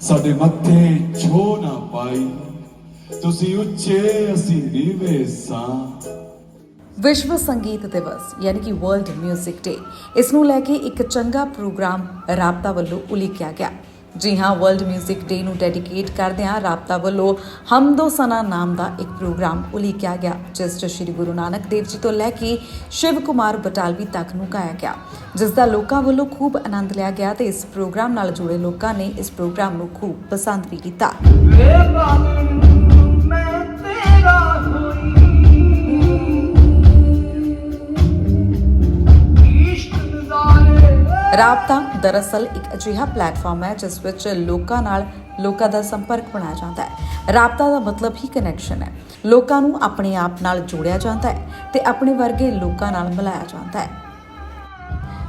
ਸਾਡੇ ਮੱਥੇ ਛੋ ਨਾ ਪਾਈ। ਤੁਸੀਂ ਉੱਚੇ ਅਸੀਂ ਨੀਵੇਂ ਸਾਂ। ਵਿਸ਼ਵ ਸੰਗੀਤ ਦਿਵਸ, ਯਾਨੀ ਕਿ ਵਰਲਡ 뮤직 ਡੇ ਇਸ ਨੂੰ ਲੈ ਕੇ ਇੱਕ ਚੰਗਾ ਪ੍ਰੋਗਰਾਮ ਰਾਬਤਾ ਵੱਲੋਂ ਉਲੀਕਿਆ ਗਿਆ। ਜੀ ਹਾਂ ਵਰਲਡ 뮤직 ਡੇ ਨੂੰ ਡੈਡੀਕੇਟ ਕਰਦਿਆਂ ਰਾਬਤਾ ਵੱਲੋਂ ਹਮਦੋ ਸਨਾ ਨਾਮ ਦਾ ਇੱਕ ਪ੍ਰੋਗਰਾਮ ਉਲੀਕਿਆ ਗਿਆ, ਜਿਸ 'ਚ ਸ੍ਰੀ ਗੁਰੂ ਨਾਨਕ ਦੇਵ ਜੀ ਤੋਂ ਲੈ ਕੇ ਸ਼ਿਵ ਕੁਮਾਰ ਬਟਾਲਵੀ ਤੱਕ ਨੂੰ ਗਾਇਆ ਗਿਆ, ਜਿਸ ਦਾ ਲੋਕਾਂ ਵੱਲੋਂ ਖੂਬ ਆਨੰਦ ਲਿਆ ਗਿਆ ਤੇ ਇਸ ਪ੍ਰੋਗਰਾਮ ਨਾਲ ਜੁੜੇ ਲੋਕਾਂ ਨੇ ਇਸ ਪ੍ਰੋਗਰਾਮ ਨੂੰ ਖੂਬ ਪਸੰਦ ਵੀ ਕੀਤਾ। ਰਾਬਤਾ ਦਰਅਸਲ ਇੱਕ ਅਜਿਹਾ ਪਲੇਟਫਾਰਮ ਹੈ, ਜਿਸ ਵਿੱਚ ਲੋਕਾਂ ਨਾਲ ਲੋਕਾਂ ਦਾ ਸੰਪਰਕ ਬਣਾਇਆ ਜਾਂਦਾ ਹੈ। ਰਾਬਤਾ ਦਾ ਮਤਲਬ ਹੀ ਕਨੈਕਸ਼ਨ ਹੈ। ਲੋਕਾਂ ਨੂੰ ਆਪਣੇ ਆਪ ਨਾਲ ਜੋੜਿਆ ਜਾਂਦਾ ਹੈ ਤੇ ਆਪਣੇ ਵਰਗੇ ਲੋਕਾਂ ਨਾਲ ਮਿਲਾਇਆ ਜਾਂਦਾ ਹੈ।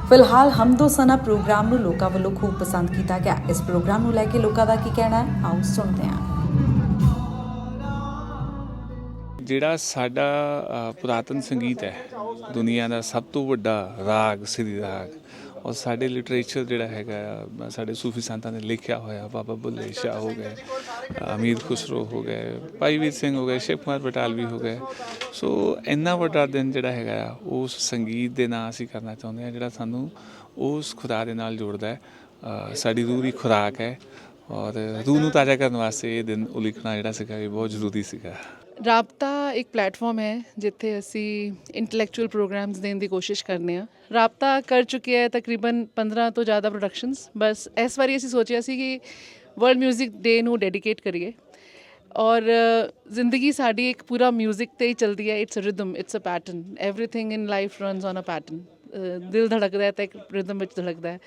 ਫਿਲਹਾਲ ਹਮਦੋ ਸਨਾ ਪ੍ਰੋਗਰਾਮ ਨੂੰ ਲੋਕਾਂ ਵੱਲੋਂ ਖੂਬ ਪਸੰਦ ਕੀਤਾ ਗਿਆ। ਇਸ ਪ੍ਰੋਗਰਾਮ ਨੂੰ ਲੈ ਕੇ ਲੋਕਾਂ ਦਾ ਕੀ ਕਹਿਣਾ ਹੈ? ਆਓ ਸੁਣਦੇ ਹਾਂ। ਜਿਹੜਾ ਸਾਡਾ ਪੁਰਾਤਨ ਸੰਗੀਤ ਹੈ, ਦੁਨੀਆ ਦਾ ਸਭ ਤੋਂ ਵੱਡਾ ਰਾਗ ਸ੍ਰੀ ਰਾਗ ਔਰ ਸਾਡੇ ਲਿਟਰੇਚਰ ਜਿਹੜਾ ਹੈਗਾ ਆ, ਸਾਡੇ ਸੂਫੀ ਸੰਤਾਂ ਨੇ ਲਿਖਿਆ ਹੋਇਆ ਬਾਬਾ ਬੁੱਲੇ ਸ਼ਾਹ ਹੋ ਗਏ ਅ, ਅਮੀਰ ਖੁਸਰੋ ਹੋ ਗਏ ਭਾਈ ਵੀਰ ਸਿੰਘ ਹੋ ਗਏ ਸ਼ਿਵ ਕੁਮਾਰ ਬਟਾਲਵੀ ਹੋ ਗਏ। ਸੋ ਇੰਨਾ ਵੱਡਾ ਦਿਨ ਜਿਹੜਾ ਹੈਗਾ ਆ ਉਸ ਸੰਗੀਤ ਦੇ ਨਾਲ ਅਸੀਂ ਕਰਨਾ ਚਾਹੁੰਦੇ ਹਾਂ ਜਿਹੜਾ ਸਾਨੂੰ ਉਸ ਖੁਦਾ ਦੇ ਨਾਲ ਜੋੜਦਾ ਹੈ। ਅ, ਸਾਡੀ ਰੂਹ ਦੀ ਖੁਰਾਕ ਹੈ ਔਰ ਰੂਹ ਨੂੰ ਤਾਜ਼ਾ ਕਰਨ ਵਾਸਤੇ ਇਹ ਦਿਨ ਉਲੀਕਣਾ ਜਿਹੜਾ ਸੀਗਾ ਇਹ ਬਹੁਤ ਜ਼ਰੂਰੀ ਸੀਗਾ। ਰਾਬਤਾ ਇੱਕ ਪਲੇਟਫਾਰਮ ਹੈ ਜਿੱਥੇ ਅਸੀਂ ਇੰਟੈਲੈਕਚੁਅਲ ਪ੍ਰੋਗਰਾਮਸ ਦੇਣ ਦੀ ਕੋਸ਼ਿਸ਼ ਕਰਨੇ ਆ ਰਾਬਤਾ ਕਰ ਚੁੱਕਿਆ ਹੈ ਤਕਰੀਬਨ 15 ਤੋਂ ਜ਼ਿਆਦਾ ਪ੍ਰੋਡਕਸ਼ਨਸ ਬਸ ਇਸ ਵਾਰੀ ਅਸੀਂ ਸੋਚਿਆ ਸੀ ਕਿ ਵਰਲਡ 뮤직 ਡੇ ਨੂੰ ਡੈਡੀਕੇਟ ਕਰੀਏ ਔਰ ਅ, ਜ਼ਿੰਦਗੀ ਸਾਡੀ ਇੱਕ ਪੂਰਾ 뮤직 ਤੇ ਹੀ ਚਲਦੀ ਹੈ it's a rhythm it's a pattern everything in life runs on a pattern ਦਿਲ ਧੜਕਦਾ ਹੈ ਤਾਂ ਇੱਕ ਰਿਦਮ ਵਿੱਚ ਧੜਕਦਾ ਹੈ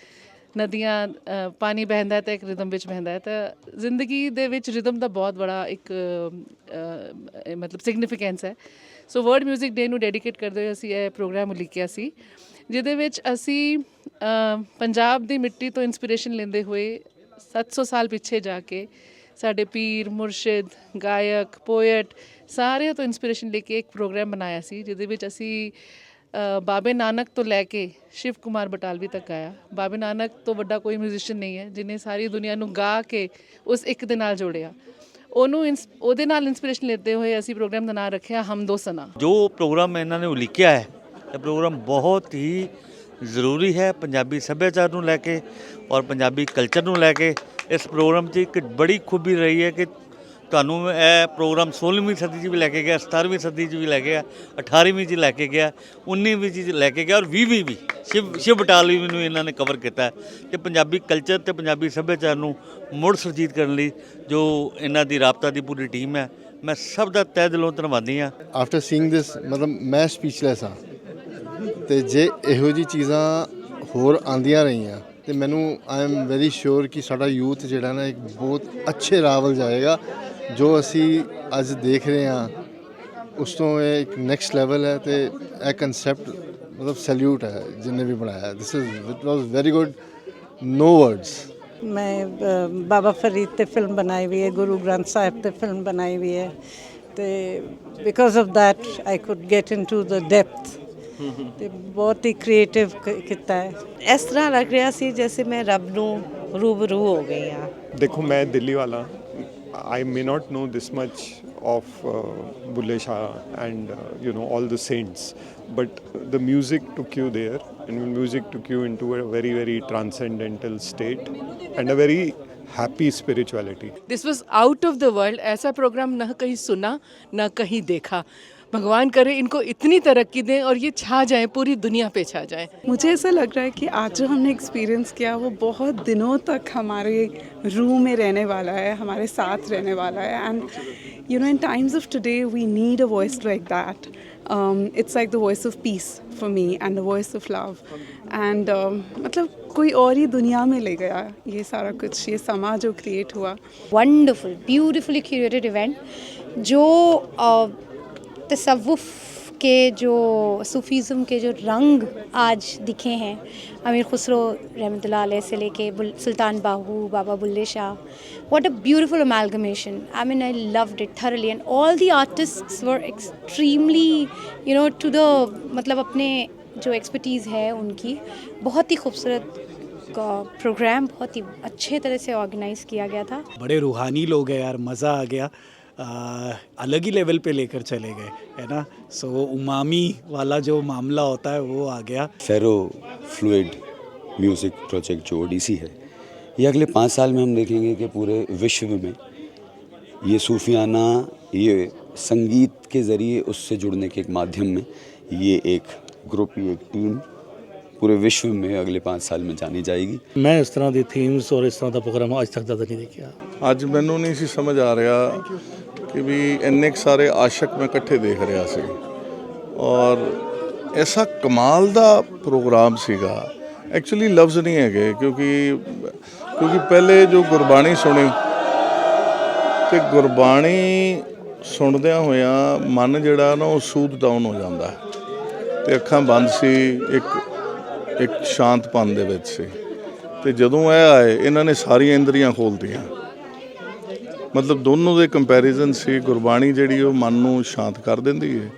ਨਦੀਆਂ ਪਾਣੀ ਬਹਿੰਦਾ ਹੈ ਤਾਂ ਇੱਕ ਰਿਦਮ ਵਿੱਚ ਬਹਿੰਦਾ ਤਾਂ ਜ਼ਿੰਦਗੀ ਦੇ ਵਿੱਚ ਰਿਦਮ ਦਾ ਬਹੁਤ ਬੜਾ ਇੱਕ ਮਤਲਬ ਸਿਗਨੀਫਿਕੈਂਸ ਹੈ। ਸੋ ਵਰਲਡ 뮤직 ਡੇ ਨੂੰ ਡੈਡੀਕੇਟ ਕਰਦੇ ਹੋਏ ਅਸੀਂ ਇਹ ਪ੍ਰੋਗਰਾਮ ਉਲੀਕਿਆ ਸੀ, ਜਿਹਦੇ ਵਿੱਚ ਅਸੀਂ ਪੰਜਾਬ ਦੀ ਮਿੱਟੀ ਤੋਂ ਇਨਸਪੀਰੇਸ਼ਨ ਲੈਂਦੇ ਹੋਏ 700 ਸਾਲ ਪਿੱਛੇ ਜਾ ਕੇ ਸਾਡੇ ਪੀਰ, ਮੁਰਸ਼ਿਦ, ਗਾਇਕ ਪੋਇਟ ਸਾਰਿਆਂ ਤੋਂ ਇਨਸਪੀਰੇਸ਼ਨ ਲੈ ਕੇ ਇੱਕ ਪ੍ਰੋਗਰਾਮ ਬਣਾਇਆ ਸੀ, ਜਿਹਦੇ ਵਿੱਚ ਅਸੀਂ ਬਾਬੇ ਨਾਨਕ ਤੋਂ ਲੈ ਕੇ ਸ਼ਿਵ ਕੁਮਾਰ ਬਟਾਲਵੀ ਤੱਕ ਆਇਆ। ਬਾਬੇ ਨਾਨਕ ਤੋਂ ਵੱਡਾ ਕੋਈ ਮਿਊਜ਼ੀਸ਼ੀਅਨ ਨਹੀਂ ਹੈ ਜਿਨੇ ਸਾਰੀ ਦੁਨੀਆ ਨੂੰ ਗਾ ਕੇ ਉਸ ਇੱਕ ਦੇ ਨਾਲ ਜੋੜਿਆ। ਉਹਨੂੰ ਇੰਸ- ਉਹਦੇ ਨਾਲ ਇਨਸਪੀਰੇਸ਼ਨ ਲੈਂਦੇ ਹੋਏ ਅਸੀਂ ਪ੍ਰੋਗਰਾਮ ਦਾ ਨਾਮ ਰੱਖਿਆ ਹਮਦੋ ਸਨਾ। ਜੋ ਪ੍ਰੋਗਰਾਮ ਇਹਨਾਂ ਨੇ ਉਲੀਕਿਆ ਹੈ, ਇਹ ਪ੍ਰੋਗਰਾਮ ਬਹੁਤ ਹੀ ਜ਼ਰੂਰੀ ਹੈ ਪੰਜਾਬੀ ਸੱਭਿਆਚਾਰ ਨੂੰ ਲੈ ਕੇ ਔਰ ਪੰਜਾਬੀ ਕਲਚਰ ਨੂੰ ਲੈ ਕੇ। ਇਸ ਪ੍ਰੋਗਰਾਮ 'ਚ ਇੱਕ ਬੜੀ ਖੂਬੀ ਰਹੀ ਹੈ ਕਿ ਤੁਹਾਨੂੰ ਇਹ ਪ੍ਰੋਗਰਾਮ 16ਵੀਂ ਸਦੀ 'ਚ ਵੀ ਲੈ ਕੇ ਗਿਆ 17ਵੀਂ ਸਦੀ 'ਚ ਵੀ ਲੈ ਕੇ ਗਿਆ 18ਵੀਂ 'ਚ ਲੈ ਕੇ ਗਿਆ 19ਵੀਂ 'ਚ ਲੈ ਕੇ ਗਿਆ ਔਰ 20ਵੀਂ ਵੀ। ਸ਼ਿਵ ਸ਼ਿਵ ਬਟਾਲਵੀ ਨੂੰ ਇਹਨਾਂ ਨੇ ਕਵਰ ਕੀਤਾ ਹੈ ਤੇ ਪੰਜਾਬੀ ਕਲਚਰ ਤੇ ਪੰਜਾਬੀ ਸੱਭਿਆਚਾਰ ਨੂੰ ਮੁੜ ਸੁਰਜੀਤ ਕਰਨ ਲਈ ਜੋ ਇਹਨਾਂ ਦੀ ਰਾਬਤਾ ਦੀ ਪੂਰੀ ਟੀਮ ਹੈ, ਮੈਂ ਸਭ ਦਾ ਤਹਿ ਦਿਲੋਂ ਧੰਨਵਾਦੀ ਹਾਂ। ਆਫਟਰ ਸੀਇੰਗ ਦਿਸ ਮਤਲਬ ਮੈਂ ਸਪੀਚਲੈਸ ਹਾਂ। ਤੇ ਜੇ ਇਹੋ ਜੀ ਚੀਜ਼ਾਂ ਹੋਰ ਆਂਦੀਆਂ ਰਹੀਆਂ, ਤੇ ਮੈਨੂੰ ਆਈ ਐਮ ਵੈਰੀ ਸ਼ੋਰ ਕਿ ਸਾਡਾ ਯੂਥ ਜਿਹੜਾ ਨਾ ਇੱਕ ਬਹੁਤ ਅੱਛੇ ਰਾਹ ਵੱਲ ਜਾਏਗਾ। ਜੋ ਅਸੀਂ ਅੱਜ ਦੇਖ ਰਹੇ ਹਾਂ ਉਸ ਤੋਂ ਇਹ ਇੱਕ ਨੈਕਸਟ ਲੈਵਲ ਹੈ ਤੇ ਇਹ ਕਨਸੈਪਟ ਮਤਲਬ ਸੈਲੂਟ ਹੈ ਜਿੰਨੇ ਵੀ ਬਣਾਇਆ। This is it was very good no words ਮੈਂ ਬਾਬਾ ਫਰੀਦ ਤੇ ਫਿਲਮ ਬਣਾਈ ਵੀ ਹੈ ਗੁਰੂ ਗ੍ਰੰਥ ਸਾਹਿਬ ਤੇ ਫਿਲਮ ਬਣਾਈ ਵੀ ਹੈ। ਤੇ because of that I could get into the depth ਤੇ ਬਹੁਤ ਹੀ ਕ੍ਰੀਏਟਿਵ ਕੀਤਾ ਹੈ। ਇਸ ਤਰ੍ਹਾਂ ਲੱਗ ਰਿਹਾ ਸੀ ਜਿਵੇਂ ਮੈਂ ਰੱਬ ਨੂੰ ਰੂਬਰੂ ਹੋ ਗਈ ਹਾਂ। ਦੇਖੋ ਮੈਂ ਦਿੱਲੀ ਵਾਲਾ। I may not know this much of uh, Bulle Shah and uh, you know all the saints, but the music took you there, and music took you into a very very transcendental state and a very happy spirituality. This was out of the world ऐसा programme न कहीं सुना न कहीं देखा भगवान करे इनको इतनी तरक्की दें और ये छा जाए पूरी दुनिया पे छा जाए। मुझे ऐसा लग रहा है कि आज जो हमने एक्सपीरियंस किया वो बहुत दिनों तक हमारे रूह में रहने वाला है हमारे साथ रहने वाला है। And you know in times of today we need a voice like that it's like the voice of peace for me and the voice of love and मतलब कोई और ही दुनिया में ले गया ये सारा कुछ ये समा जो क्रिएट हुआ। वंडरफुल ब्यूटीफुली क्यूरेटेड इवेंट जो तसव्वुफ के जो, सूफीज़म के जो रंग आज दिखे हैं, अमीर खुसरो अलैह से लेके Sultan Bahu, Baba Bulleh Shah, what a beautiful amalgamation. I mean I loved it thoroughly and all the artists were extremely, you know, to the मतलब अपने जो एक्सपर्टीज़ है उनकी, बहुत ही खूबसूरत प्रोग्राम बहुत ही अच्छे तरह से ऑर्गेनाइज किया गया था। बड़े रूहानी लोग हैं यार, मज़ा आ गया। अलग ही लेवल पे लेकर चले गए है ना सो उमामी वाला जो मामला होता है वो आ गया फेरो फ्लूइड म्यूज़िक प्रोजेक्ट जो ओडीसी है ये अगले पाँच साल में हम देखेंगे कि पूरे विश्व में ये सूफियाना ये संगीत के ज़रिए उससे जुड़ने के एक माध्यम में ये एक ग्रुप ये एक टीम पूरे विश्व में अगले पाँच साल में जानी जाएगी मैं इस तरह की थीम्स और इस तरह का प्रोग्राम आज तक ज़्यादा नहीं देखा ਅੱਜ ਮੈਨੂੰ ਨਹੀਂ ਸੀ ਸਮਝ ਆ ਰਿਹਾ ਕਿ ਵੀ ਇੰਨੇ ਕੁ ਸਾਰੇ ਆਸ਼ਕ ਮੈਂ ਇਕੱਠੇ ਦੇਖ ਰਿਹਾ ਸੀ। ਔਰ ਐਸਾ ਕਮਾਲ ਦਾ ਪ੍ਰੋਗਰਾਮ ਸੀਗਾ। ਐਕਚੁਅਲੀ ਲਫ਼ਜ਼ ਨਹੀਂ ਹੈਗੇ ਕਿਉਂਕਿ ਕਿਉਂਕਿ ਪਹਿਲੇ ਜੋ ਗੁਰਬਾਣੀ ਸੁਣੀ, ਤੇ ਗੁਰਬਾਣੀ ਸੁਣਦਿਆਂ ਹੋਇਆਂ ਮਨ ਜਿਹੜਾ ਨਾ ਉਹ ਸੂਦ ਡਾਊਨ ਹੋ ਜਾਂਦਾ ਹੈ। ਤੇ ਅੱਖਾਂ ਬੰਦ ਸੀ, ਇੱਕ ਇੱਕ ਸ਼ਾਂਤਪਨ ਦੇ ਵਿੱਚ ਸੀ। ਤੇ ਜਦੋਂ ਇਹ ਆਏ, ਇਹਨਾਂ ਨੇ ਸਾਰੀਆਂ ਇੰਦਰੀਆਂ ਖੋਲਤੀਆਂ ਮਤਲਬ ਦੋਨੋਂ ਦੇ ਕੰਪੈਰੀਜ਼ਨ ਸੀ। ਗੁਰਬਾਣੀ ਜਿਹੜੀ ਉਹ ਮਨ ਨੂੰ ਸ਼ਾਂਤ ਕਰ ਦਿੰਦੀ ਹੈ।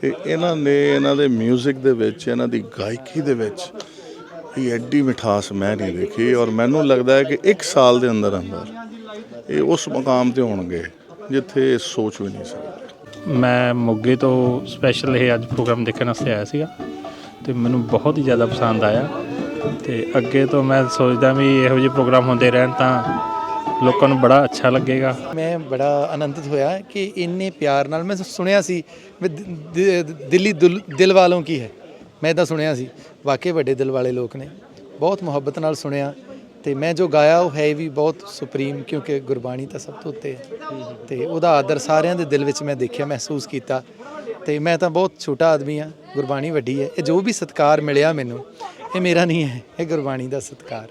ਤੇ ਇਹਨਾਂ ਨੇ, ਇਹਨਾਂ ਦੇ 뮤직 ਦੇ ਵਿੱਚ, ਇਹਨਾਂ ਦੀ ਗਾਇਕੀ ਦੇ ਵਿੱਚ ਇਹ ਐਡੀ ਮਿਠਾਸ ਮੈਂ ਨਹੀਂ ਦੇਖੀ ਔਰ ਮੈਨੂੰ ਲੱਗਦਾ ਹੈ ਕਿ ਇੱਕ ਸਾਲ ਦੇ ਅੰਦਰ ਅੰਦਰ ਇਹ ਉਸ ਮਕਾਮ ਤੇ ਹੋਣਗੇ ਜਿੱਥੇ ਇਹ ਸੋਚ ਵੀ ਨਹੀਂ ਸਕਦੇ। ਮੈਂ ਮੋਗੇ ਤੋਂ ਸਪੈਸ਼ਲ ਇਹ ਅੱਜ ਪ੍ਰੋਗਰਾਮ ਦੇਖਣ ਵਾਸਤੇ ਆਇਆ ਸੀਗਾ ਤੇ ਮੈਨੂੰ ਬਹੁਤ ਹੀ ਜ਼ਿਆਦਾ ਪਸੰਦ ਆਇਆ ਤੇ ਅੱਗੇ ਤੋਂ ਮੈਂ ਸੋਚਦਾ ਵੀ ਇਹੋ ਜਿਹੇ ਪ੍ਰੋਗਰਾਮ ਹੁੰਦੇ ਰਹਿਣ ਤਾਂ ਲੋਕਾਂ ਨੂੰ ਬੜਾ ਅੱਛਾ ਲੱਗੇਗਾ। ਮੈਂ ਬੜਾ ਆਨੰਦਿਤ ਹੋਇਆ ਕਿ ਇੰਨੇ ਪਿਆਰ ਨਾਲ ਮੈਂ ਸੁਣਿਆ ਸੀ ਵੀ ਦਿੱਲੀ ਦੁਲ- ਦਿਲ ਵਾਲੋਂ ਕੀ ਹੈ। ਮੈਂ ਤਾਂ ਸੁਣਿਆ ਸੀ, ਵਾਕਈ ਵੱਡੇ ਦਿਲ ਵਾਲੇ ਲੋਕ ਨੇ। ਬਹੁਤ ਮੁਹੱਬਤ ਨਾਲ ਸੁਣਿਆ ਤੇ ਮੈਂ ਜੋ ਗਾਇਆ ਉਹ ਹੈ ਵੀ ਬਹੁਤ ਸੁਪਰੀਮ ਕਿਉਂਕਿ ਗੁਰਬਾਣੀ ਤਾਂ ਸਭ ਤੋਂ ਉੱਤੇ ਹੈ। ਤੇ ਉਹਦਾ ਆਦਰ ਸਾਰਿਆਂ ਦੇ ਦਿਲ ਵਿੱਚ ਮੈਂ ਦੇਖਿਆ, ਮਹਿਸੂਸ ਕੀਤਾ। ਤੇ ਮੈਂ ਤਾਂ ਬਹੁਤ ਛੋਟਾ ਆਦਮੀ ਆ ਗੁਰਬਾਣੀ ਵੱਡੀ ਹੈ। ਇਹ ਜੋ ਵੀ ਸਤਿਕਾਰ ਮਿਲਿਆ ਮੈਨੂੰ, ਇਹ ਮੇਰਾ ਨਹੀਂ ਹੈ, ਇਹ ਗੁਰਬਾਣੀ ਦਾ ਸਤਿਕਾਰ